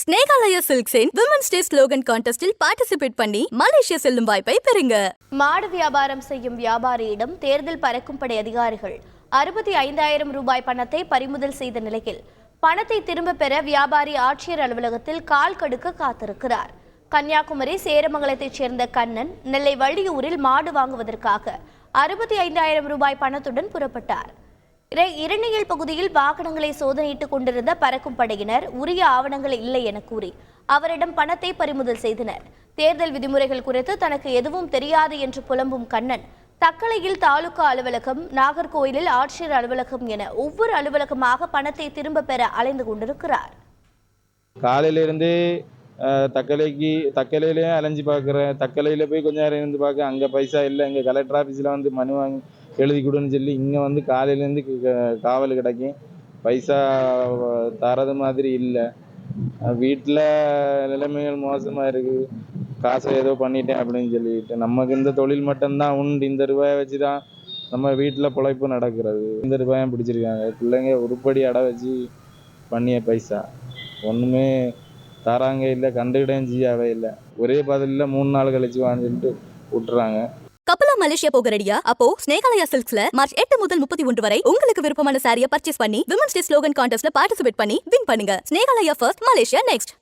ஸ்னேகாலயா சில்க்ஸின் women's day slogan கான்டெஸ்டில் participate பண்ணி மலேசியா செல்லும் வாய்ப்பை பெறுங்க. மாடு வியாபாரம் செய்யும் வியாபாரியிடம் தேர்தல் பறக்கும் படை அதிகாரிகள் அறுபத்தி ஐந்தாயிரம் ரூபாய் பணத்தை பறிமுதல் செய்த நிலையில் பணத்தை திரும்ப பெற வியாபாரி ஆட்சியர் அலுவலகத்தில் கால் கடுக்க காத்திருக்கிறார். கன்னியாகுமரி சேரமங்கலத்தைச் சேர்ந்த கண்ணன் நெல்லை வள்ளியூரில் மாடு வாங்குவதற்காக அறுபத்தி ஐந்தாயிரம் ரூபாய் பணத்துடன் புறப்பட்டார். இரணியல் பகுதியில் வாகனங்களை சோதனையிட்டுக் கொண்டிருந்த பறக்கும் படையினர் உரிய ஆவணங்கள் இல்லை என கூறி அவரிடம் பணத்தை பறிமுதல் செய்தனர். தேர்தல் விதிமுறைகள் குறித்து தனக்கு எதுவும் தெரியாது என்று புலம்பும் கண்ணன் தக்கலையில் தாலுகா அலுவலகம் நாகர்கோயிலில் ஆட்சியர் அலுவலகம் என ஒவ்வொரு அலுவலகமாக பணத்தை திரும்ப பெற அலைந்து கொண்டிருக்கிறார். காலையிலிருந்து தக்கலைக்கு தக்கலையிலேயே அலைஞ்சு பார்க்குறேன். தக்கலையில் போய் கொஞ்ச நேரம் இருந்து பார்க்க அங்கே பைசா இல்லை. இங்கே கலெக்டர் ஆஃபீஸில் வந்து மனு வாங்கி எழுதி கொடுன்னு சொல்லி இங்கே வந்து காலையிலேருந்து காவல் கிடைக்கும் பைசா தரது மாதிரி இல்லை. வீட்டில் நிலைமைகள் மோசமாக இருக்குது காசை ஏதோ பண்ணிட்டேன் அப்படின்னு சொல்லிட்டு. நமக்கு இந்த தொழில் மட்டும்தான் உண்டு. இந்த ரூபாயை வச்சு தான் நம்ம வீட்டில் பிழைப்பு நடக்கிறது. இந்த ரூபாயும் பிடிச்சிருக்காங்க? பிள்ளைங்க உருப்படி அடை வச்சு பண்ணிய பைசா. ஒன்றுமே தராங்க இல்லை கண்டுக்கிட்டேன் ஜியாவே இல்லை. ஒரே பதிலில் மூணு நாள் கழிச்சு வான்னு சொல்லிட்டு விட்டுறாங்க. கப்பலா மலேசியா போக ரெடியா அப்போ ஸ்னேகாலயா சில்க்ஸ்ல மார்ச் எட்டு முதல் முப்பத்தி ஒன்று வரை உங்களுக்கு விருப்பமான சாரியை பர்ச்சேஸ் பண்ணி விமன்ஸ் டே ஸ்லோகன் கான்டெஸ்ட்ல பார்ட்டிசிபேட் பண்ணி வின் பண்ணுங்க. Snehalaya first Malaysia next